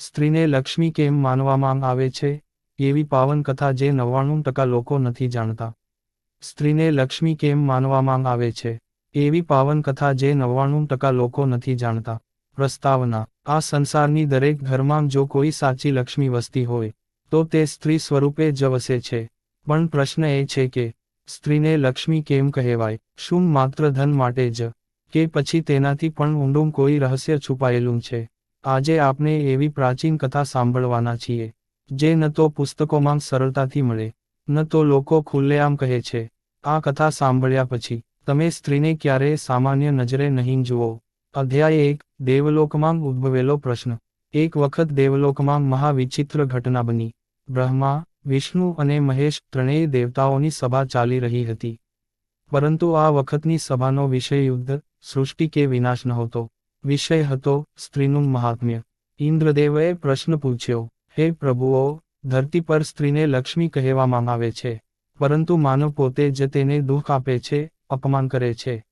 સ્ત્રીને લક્ષ્મી કેમ માનવામાં આવે છે? એવી પાવન કથા જે નવ્વાણું ટકા લોકો નથી જાણતા. સ્ત્રીને લક્ષ્મી કેમ માનવામાં આવે છે? એવી પાવન કથા જે નવ્વાણું ટકા લોકો નથી જાણતા. પ્રસ્તાવના, આ સંસારની દરેક ઘરમાં જો કોઈ સાચી લક્ષ્મી વસતી હોય, તો તે સ્ત્રી સ્વરૂપે જ વસે છે. પણ પ્રશ્ન એ છે કે, સ્ત્રીને લક્ષ્મી કેમ કહેવાય? શું માત્ર ધન માટે જ? કે પછી તેનાથી પણ ઊંડું કોઈ રહસ્ય છુપાયેલું છે? આજે આપણે એવી પ્રાચીન કથા સાંભળવાના છીએ, જે ન તો પુસ્તકોમાં સરળતાથી મળે, ન તો લોકો ખુલ્લેઆમ કહે છે, આ કથા સાંભળ્યા પછી, તમે સ્ત્રીને ક્યારેય સામાન્ય નજરે નહીં જુઓ? અધ્યાય એક, દેવલોકમાં ઉદ્ભવેલો પ્રશ્ન. એક વખત દેવલોકમાં મહાવિચિત્ર ઘટના બની. બ્રહ્મા, વિષ્ણુ અને મહેશ ત્રણેય દેવતાઓની સભા ચાલી રહી હતી. પરંતુ આ વખતની સભાનો વિષય યુદ્ધ, સૃષ્ટિ કે વિનાશ નહોતો. વિષય હતો સ્ત્રીનું મહાત્મ્ય. ઇન્દ્રદેવએ પ્રશ્ન પૂછ્યો, હે પ્રભુઓ, ધરતી પર સ્ત્રીને લક્ષ્મી કહેવામાં આવે છે, પરંતુ માનવ પોતે જ તેને દુઃખ આપે છે, અપમાન કરે છે.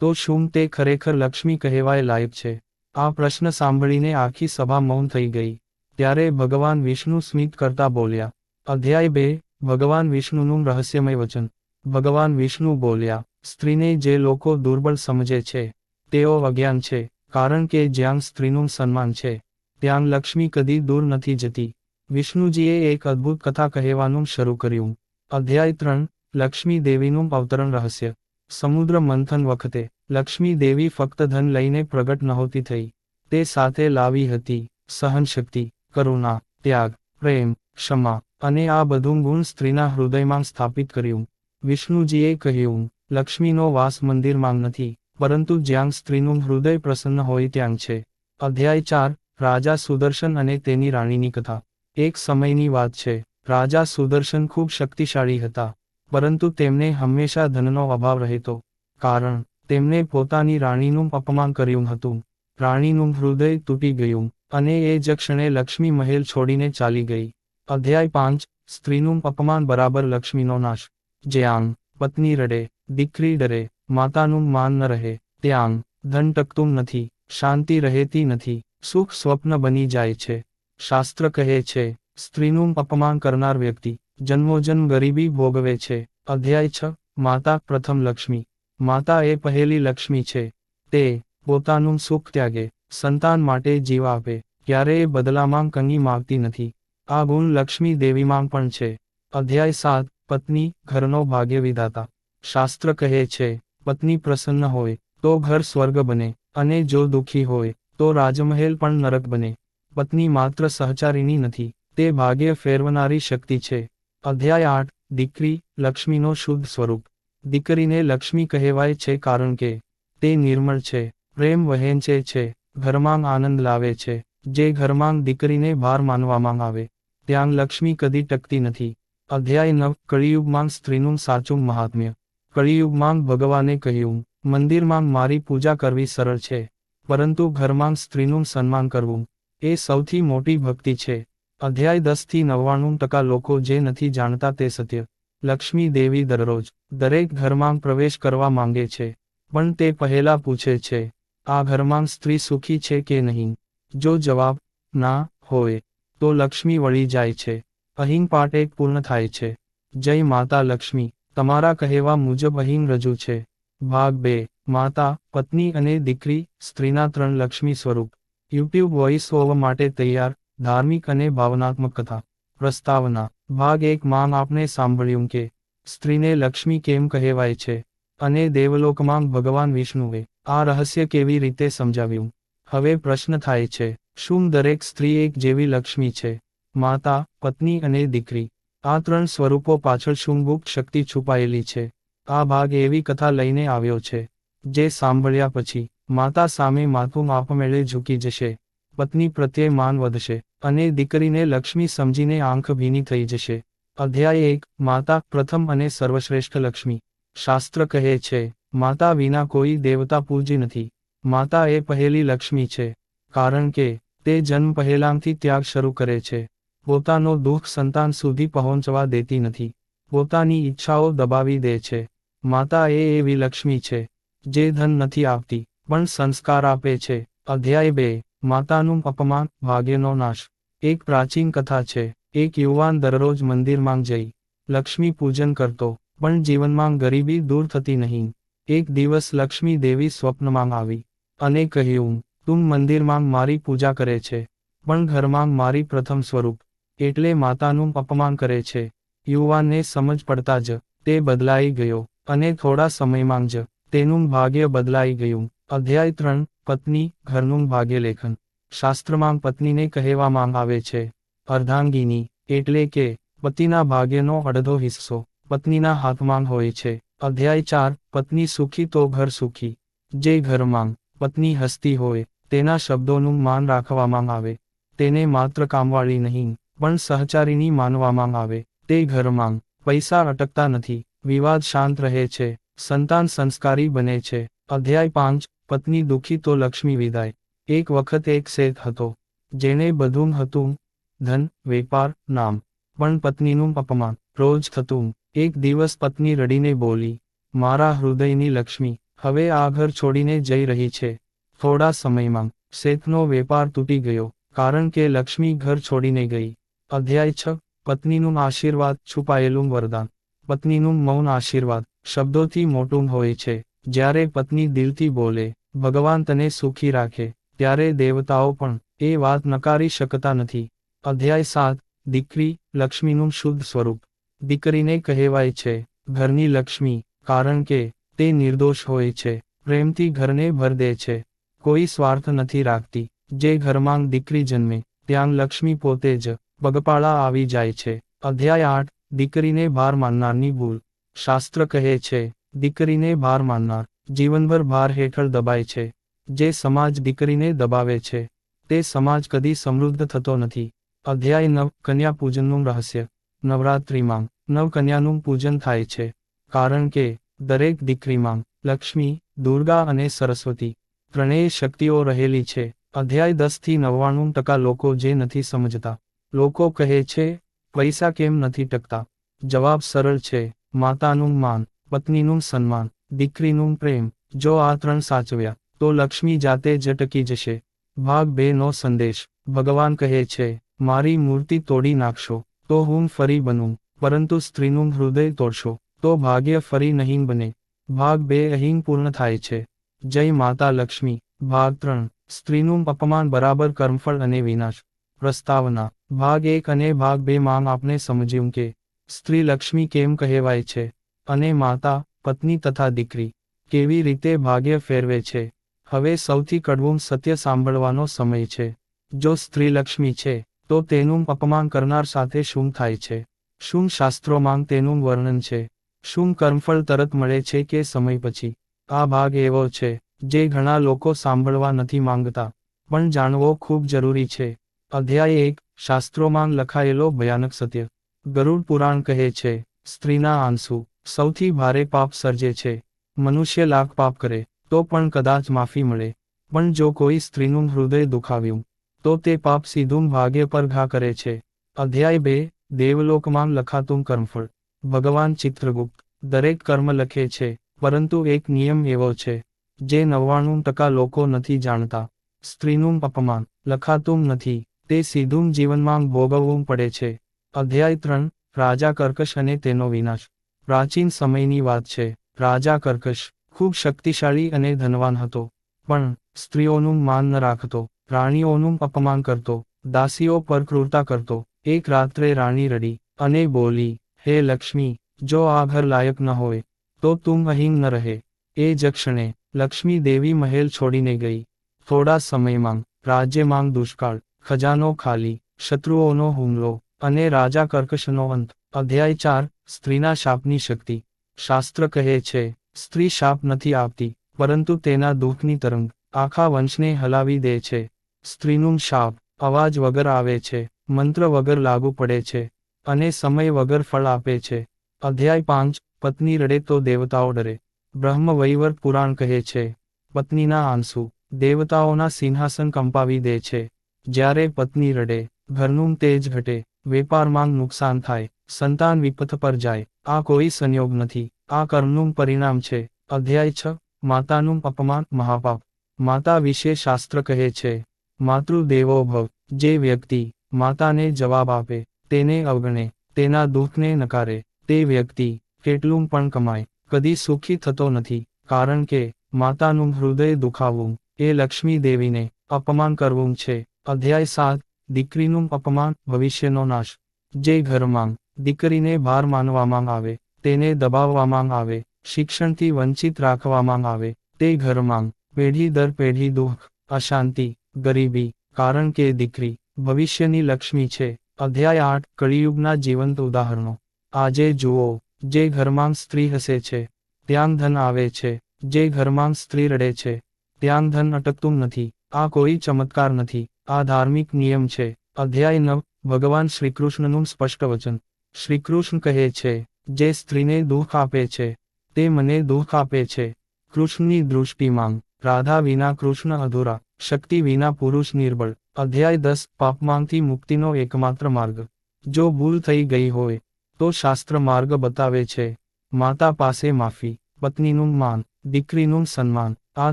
તો શું તે ખરેખર લક્ષ્મી કહેવાય લાયક છે? આ પ્રશ્ન સાંભળીને આખી સભા મૌન થઈ ગઈ. ત્યારે ભગવાન વિષ્ણુ સ્મિત કરતા બોલ્યા, અધ્યાય બે, ભગવાન વિષ્ણુનું રહસ્યમય વચન. ભગવાન વિષ્ણુ બોલ્યા, સ્ત્રીને જે લોકો દુર્બળ સમજે છે, તેઓ અજ્ઞાન છે. કારણ કે જ્યાં સ્ત્રીનું સન્માન છે, ત્યાં લક્ષ્મી કદી દૂર નથી જતી. વિષ્ણુજીએ એક અદ્ભુત કથા કહેવાનું શરૂ કર્યું. અધ્યાય ત્રણ, લક્ષ્મી દેવીનું અવતરણ રહસ્ય. સમુદ્ર મંથન વખતે, લક્ષ્મી દેવી ફક્ત ધન લઈને પ્રગટ નહોતી થઈ. તે સાથે લાવી હતી, સહનશક્તિ, કરુણા, ત્યાગ, પ્રેમ, ક્ષમા, અને આ બધું ગુણ સ્ત્રીના હૃદયમાં સ્થાપિત કર્યું. વિષ્ણુજીએ કહ્યું, લક્ષ્મીનો વાસ મંદિરમાં નથી. પરંતુ જ્યાં સ્ત્રીનું હૃદય પ્રસન્ન હોય ત્યાં છે. અધ્યાય ચાર, રાજા સુદર્શન અને તેની રાણીની કથા. એક સમયની વાત છે. રાજા સુદર્શન ખૂબ શક્તિશાળી હતા, પરંતુ તેમને હંમેશા ધનનો અભાવ રહેતો. કારણ, તેમને પોતાની રાણીનું અપમાન કર્યું હતું. રાણીનું હૃદય તૂટી ગયું, અને એ જ ક્ષણે લક્ષ્મી મહેલ છોડીને ચાલી ગઈ. અધ્યાય પાંચ, સ્ત્રીનું અપમાન બરાબર લક્ષ્મીનો નાશ. જ્યાં, પત્ની રડે, દીકરી ડરે માતાનું માન ન રહે ત્યાં ધન ટકતું નથી, શાંતિ રહેતી નથી, સુખ સ્વપ્ન બની જાય છે. શાસ્ત્ર કહે છે, સ્ત્રીનું અપમાન કરનાર વ્યક્તિ જન્મોજન્મ ગરીબી ભોગવે છે. અધ્યાય છ, માતા પ્રથમ લક્ષ્મી. માતા એ પહેલી લક્ષ્મી છે. તે, પોતાનું સુખ ત્યાગે, સંતાન માટે જીવ આપે, ક્યારેય બદલામાં કંગી માગતી નથી. આ ગુણ લક્ષ્મી દેવીમાં પણ છે. અધ્યાય સાત, પત્ની, ઘરનો ભાગ્ય વિધાતા શાસ્ત્ર કહે છે પત્ની પ્રસન્ન હોય, તો ઘર સ્વર્ગ બને, અને જો દુઃખી હોય, તો રાજમહેલ પણ નરક બને. પત્ની માત્ર સહચારીની નથી, તે ભાગ્ય ફેરવનારી શક્તિ છે. અધ્યાય આઠ, દીકરી, લક્ષ્મીનો શુદ્ધ સ્વરૂપ. દીકરીને લક્ષ્મી કહેવાય છે કારણ કે, તે નિર્મળ છે, પ્રેમ વહેંચે છે ઘરમાં આનંદ લાવે છે, જે ઘરમાં દીકરીને ભાર માનવામાં આવે. ત્યાં લક્ષ્મી કદી ટકતી નથી. અધ્યાય નવ, કળિયુગમાં સ્ત્રીનું સાચું મહાત્મ્ય. કળિયુગમાં ભગવાને કહ્યું, મંદિરમાં મારી પૂજા કરવી સરળ છે, પરંતુ ઘરમાં સ્ત્રીનું સન્માન કરવું, એ સૌથી મોટી ભક્તિ છે. અધ્યાય દસથી નવ્વાણું ટકા લોકો જે નથી જાણતા તે સત્ય. લક્ષ્મી દેવી દરરોજ દરેક ઘરમાં પ્રવેશ કરવા માંગે છે, પણ તે પહેલા પૂછે છે, આ ઘરમાં સ્ત્રી સુખી છે કે નહીં? જો જવાબ ના હોય, તો લક્ષ્મી વળી જાય છે. અહીં એક પૂર્ણ થાય છે. જય માતા લક્ષ્મી. તમારા કહેવા મુજબ અહીં રજૂ છે. ભાગ બે, માતા, પત્ની અને દીકરી, સ્ત્રીના ત્રણ લક્ષ્મી સ્વરૂપ. યુટ્યુબ વોઇસ ઓવર માટે તૈયાર, ધાર્મિક અને ભાવનાત્મક કથા. પ્રસ્તાવના, ભાગ એક માં આપને સાંભળ્યું કે, સ્ત્રીને લક્ષ્મી કેમ કહેવાય છે? અને દેવલોકમાં ભગવાન વિષ્ણુએ આ રહસ્ય કેવી રીતે સમજાવ્યું? હવે પ્રશ્ન થાય છે, શું દરેક સ્ત્રી એક જેવી લક્ષ્મી છે? માતા, પત્ની અને દીકરી. આ ત્રણ સ્વરૂપો પાછળ શું શક્તિ છુપાયેલી છે. આ ભાગ એવી કથા લઈને આવ્યો છે, જે સાંભળ્યા પછી, માતા સામે માથું આપમેળે ઝૂકી જશે. પત્ની પ્રત્યે માન વધશે, અને દીકરીને લક્ષ્મી સમજીને આંખ ભીની થઈ જશે. અધ્યાય એક, માતા પ્રથમ અને સર્વશ્રેષ્ઠ લક્ષ્મી. શાસ્ત્ર કહે છે, માતા વિના કોઈ દેવતા પૂજી નથી. માતા એ પહેલી લક્ષ્મી છે, કારણ કે, તે જન્મ પહેલાંથી ત્યાગ શરૂ કરે છે. પોતાનો દુઃખ સંતાન સુધી પહોંચવા દેતી નથી. પોતાની ઈચ્છાઓ દબાવી દે છે. માતા એ એવી લક્ષ્મી છે, જે ધન નથી આપતી, પણ સંસ્કાર આપે છે. અધ્યાય બે, માતાનું અપમાન, ભાગ્યનો નાશ. એક પ્રાચીન કથા છે, એક યુવાન દરરોજ મંદિરમાં જઈ, લક્ષ્મી પૂજન કરતો, પણ જીવનમાં ગરીબી દૂર થતી નહીં. એક દિવસ લક્ષ્મી દેવી સ્વપ્નમાં આવી અને કહ્યું, તું મંદિરમાં મારી પૂજા કરે છે, પણ ઘરમાં મારી પ્રથમ સ્વરૂપ. એટલે માતાનું અપમાન કરે છે. યુવાનને સમજ પડતા જ તે બદલાઈ ગયો અને થોડા સમયમાં જ તેનું ભાગ્ય બદલાઈ ગયું. અધ્યાય ત્રણ, પત્ની, ઘરનું ભાગ્ય લેખન શાસ્ત્રમાં પત્નીને કહેવામાં આવે છે, અર્ધાંગીની, એટલે કે પતિના ભાગ્યનો અડધો હિસ્સો પત્નીના હાથમાં હોય છે. અધ્યાય ચાર, પત્ની સુખી તો ઘર સુખી. જે ઘરમાં પત્ની હસતી હોય તેના શબ્દોનું માન રાખવામાં આવે. તેને માત્ર કામવાળી નહીં પણ સહચારીની માનવામાં આવે. તે ઘરમાં પૈસા અટકતા નથી. વિવાદ શાંત રહે છે. સંતાન સંસ્કારી બને છે. અધ્યાય પાંચ. પત્ની દુઃખી તો લક્ષ્મી વિદાય. એક વખત એક શેઠ હતો. જેણે બધું હતું. ધન, વેપાર, નામ. પણ પત્નીનું અપમાન. રોજ થતું. એક દિવસ પત્ની રડીને બોલી, મારા હૃદયની લક્ષ્મી, હવે આ ઘર છોડીને જઈ રહી છે. થોડા સમયમાં શેઠનો વેપાર તૂટી ગયો. કારણ કે લક્ષ્મી ઘર છોડીને ગઈ. અધ્યાય છ, પત્નીનું આશીર્વાદ છુપાયેલું વરદાન. પત્નીનું મૌન આશીર્વાદ, શબ્દોથી મોટું હોય છે. જ્યારે પત્ની દિલથી બોલે, ભગવાન તને સુખી રાખે, ત્યારે દેવતાઓ પણ એ વાત નકારી શકતા નથી. અધ્યાય સાત, દીકરી, લક્ષ્મીનું શુદ્ધ સ્વરૂપ. દીકરીને કહેવાય છે, ઘરની લક્ષ્મી કારણ કે તે નિર્દોષ હોય છે. પ્રેમથી ઘરને ભર દે છે. કોઈ સ્વાર્થ નથી રાખતી. જે ઘરમાં દીકરી જન્મે, ત્યાં લક્ષ્મી પોતે જ પગપાળા આવી જાય છે. અધ્યાય આઠ, દીકરીને ભાર માનનારની ભૂલ. શાસ્ત્ર કહે છે, દીકરીને ભાર માનનાર જીવનભર ભાર હેઠળ દબાય છે. જે સમાજ દીકરીને દબાવે છે, તે સમાજ કદી સમૃદ્ધ થતો નથી. અધ્યાય નવ, કન્યા પૂજનનું રહસ્ય. નવરાત્રિમાં નવકન્યાનું પૂજન થાય છે. કારણ કે, દરેક દીકરીમાં લક્ષ્મી, દુર્ગા અને સરસ્વતી ત્રણેય શક્તિઓ રહેલી છે. અધ્યાય દસથી નવ્વાણું ટકા લોકો જે નથી સમજતા. લોકો કહે છે, પૈસા કેમ નથી ટકતા? જવાબ સરળ છે, માતાનું માન, પત્નીનું સન્માન, દીકરીનું પ્રેમ. જો આ ત્રણ સાચવ્યા, તો લક્ષ્મી જાતે જ ટકી જશે. ભાગ બે નો સંદેશ. ભગવાન કહે છે, મારી મૂર્તિ તોડી નાખશો, તો હું ફરી બનું, પરંતુ સ્ત્રીનું હૃદય તોડશો, તો ભાગ્ય ફરી નહીં બને. ભાગ બે અહીં પૂર્ણ થાય છે. જય માતા લક્ષ્મી. ભાગ ત્રણ. સ્ત્રીનું અપમાન બરાબર કર્મફળ અને વિનાશ. પ્રસ્તાવના, ભાગ એક અને ભાગ બે માં આપણે સમજ્યું કે, સ્ત્રી લક્ષ્મી કેમ કહેવાય છે, અને માતા, પત્ની તથા દીકરી, કેવી રીતે ભાગ્ય ફેરવે છે, હવે સૌથી કડવું સત્ય સાંભળવાનો સમય છે, જો સ્ત્રી લક્ષ્મી છે, તો તેનું અપમાન કરનાર સાથે શું થાય છે, શું શાસ્ત્રોમાં તેનું વર્ણન છે, શું કર્મફળ તરત મળે છે કે સમય પછી, આ ભાગ એવો છે, જે ઘણા લોકો સાંભળવા નથી માંગતા, પણ જાણવો ખૂબ જરૂરી છે. અધ્યાય એક, શાસ્ત્રોમાં લખાયેલો ભયાનક સત્ય. ગરુડ પુરાણ કહે છે, સ્ત્રીના આંસુ, સૌથી ભારે પાપ સર્જે છે. મનુષ્ય લાખ પાપ કરે, તો પણ કદાચ માફી મળે. પણ જો કોઈ સ્ત્રીનું હૃદય દુખાવ્યું, તો તે પાપ સીધું ભાગ્ય પર ઘા કરે છે. અધ્યાય બે, દેવલોકમાં લખાતું કર્મફળ. ભગવાન ચિત્રગુપ્ત, દરેક કર્મ લખે છે, પરંતુ એક નિયમ એવો છે, જે નવ્વાણું ટકા લોકો નથી જાણતા. સ્ત્રીનું અપમાન, લખાતું નથી. તે સીધું જીવનમાં ભોગવવું પડે છે. અધ્યાય ત્રણ, રાજા કર્કશ અને તેનો વિનાશ. પ્રાચીન સમયની વાત છે. રાજા કર્કશ ખૂબ શક્તિશાળી અને ધનવાન હતો, પણ સ્ત્રીઓનું માન ન રાખતો, રાણીઓનું અપમાન કરતો, દાસીઓ પર ક્રૂરતા કરતો. એક રાત્રે રાણી રડી અને બોલી, હે લક્ષ્મી, જો આ ઘર લાયક ન હોય, તો તું અહીં ન રહે. એ જ ક્ષણે લક્ષ્મી દેવી મહેલ છોડીને ગઈ. થોડા સમયમાં રાજ્યમાં દુષ્કાળ ખજાનો ખાલી, શત્રુઓનો હુમલો અને રાજા કર્કશનો અંત. અધ્યાય ચાર, સ્ત્રીના શાપની શક્તિ. શાસ્ત્ર કહે છે, સ્ત્રી શાપ નથી આપતી, પરંતુ તેના દુઃખની તરંગ આખા વંશને હલાવી દે છે. સ્ત્રીનું શાપ અવાજ વગર આવે છે, મંત્ર વગર લાગુ પડે છે અને સમય વગર ફળ આપે છે. અધ્યાય પાંચ, પત્ની રડે તો દેવતાઓ ડરે. બ્રહ્મ વૈવર્ત પુરાણ કહે છે, પત્નીના આંસુ દેવતાઓના સિંહાસન કંપાવી દે છે. જ્યારે પત્ની રડે, ઘરનું તેજ ઘટે, વેપારમાં નુકસાન થાય, સંતાન વિપથ પર જાય, આ કોઈ સંયોગ નથી. આ કર્મનું પરિણામ છે. અધ્યાય છ, માતાનું અપમાન મહાપાપ. માતા વિશે શાસ્ત્ર કહે છે, માતૃદેવો ભવ, જે વ્યક્તિ માતાને જવાબ આપે, તેને અવગણે, તેના દુઃખને નકારે, તે વ્યક્તિ કેટલું પણ કમાય, કદી સુખી થતો નથી. કારણ કે માતાનું હૃદય દુખાવવું એ લક્ષ્મી દેવીને અપમાન કરવું છે. અધ્યાય સાત, દીકરીનું અપમાન, ભવિષ્યનો નાશ. જે ઘરમાં દીકરીને ભાર માનવામાં આવે, તેને દબાવવામાં આવે, શિક્ષણથી વંચિત રાખવામાં આવે, તે ઘરમાં પેઢી દર પેઢી દુઃખ, અશાંતિ, ગરીબી, કારણ કે દીકરી ભવિષ્યની લક્ષ્મી છે. અધ્યાય આઠ, કળિયુગના જીવંત ઉદાહરણો. આજે જુઓ, જે ઘરમાં સ્ત્રી હસે છે ત્યાં ધન આવે છે. જે ઘરમાં સ્ત્રી રડે છે ત્યાં ધન અટકતું નથી. આ કોઈ ચમત્કાર નથી. આ ધાર્મિક નિયમ છે. અધ્યાય નવ, ભગવાન શ્રીકૃષ્ણનું સ્પષ્ટ વચન. શ્રીકૃષ્ણ કહે છે, જે સ્ત્રીને દુઃખ આપે છે, તે મને દુઃખ આપે છે. કૃષ્ણની દૃષ્ટિ માંગ. રાધા વિના કૃષ્ણ અધૂરા. શક્તિ વિના પુરુષ નિર્બળ. અધ્યાય દસ, પાપમાંથી મુક્તિનો એકમાત્ર માર્ગ. જો ભૂલ થઈ ગઈ હોય, તો શાસ્ત્ર માર્ગ બતાવે છે. માતા પાસે માફી, પત્નીનું માન, દીકરીનું સન્માન. આ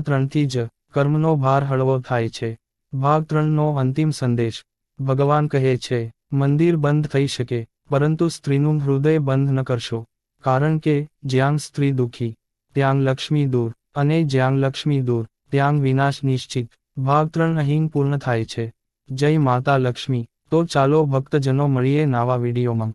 ત્રણથી જ કર્મનો ભાર હળવો થાય છે. ભાગ ત્રણનો અંતિમ સંદેશ. ભગવાન કહે છે, મંદિર બંધ થઈ શકે, પરંતુ સ્ત્રીનું હૃદય બંધ ન કરશો. કારણ કે, જ્યાં સ્ત્રી દુઃખી, ત્યાં લક્ષ્મી દૂર, અને જ્યાં લક્ષ્મી દૂર, ત્યાં વિનાશ નિશ્ચિત. ભાગ ત્રણ અહીં પૂર્ણ થાય છે. જય માતા લક્ષ્મી. તો ચાલો ભક્તજનો મળીએ નવા વિડીયોમાં.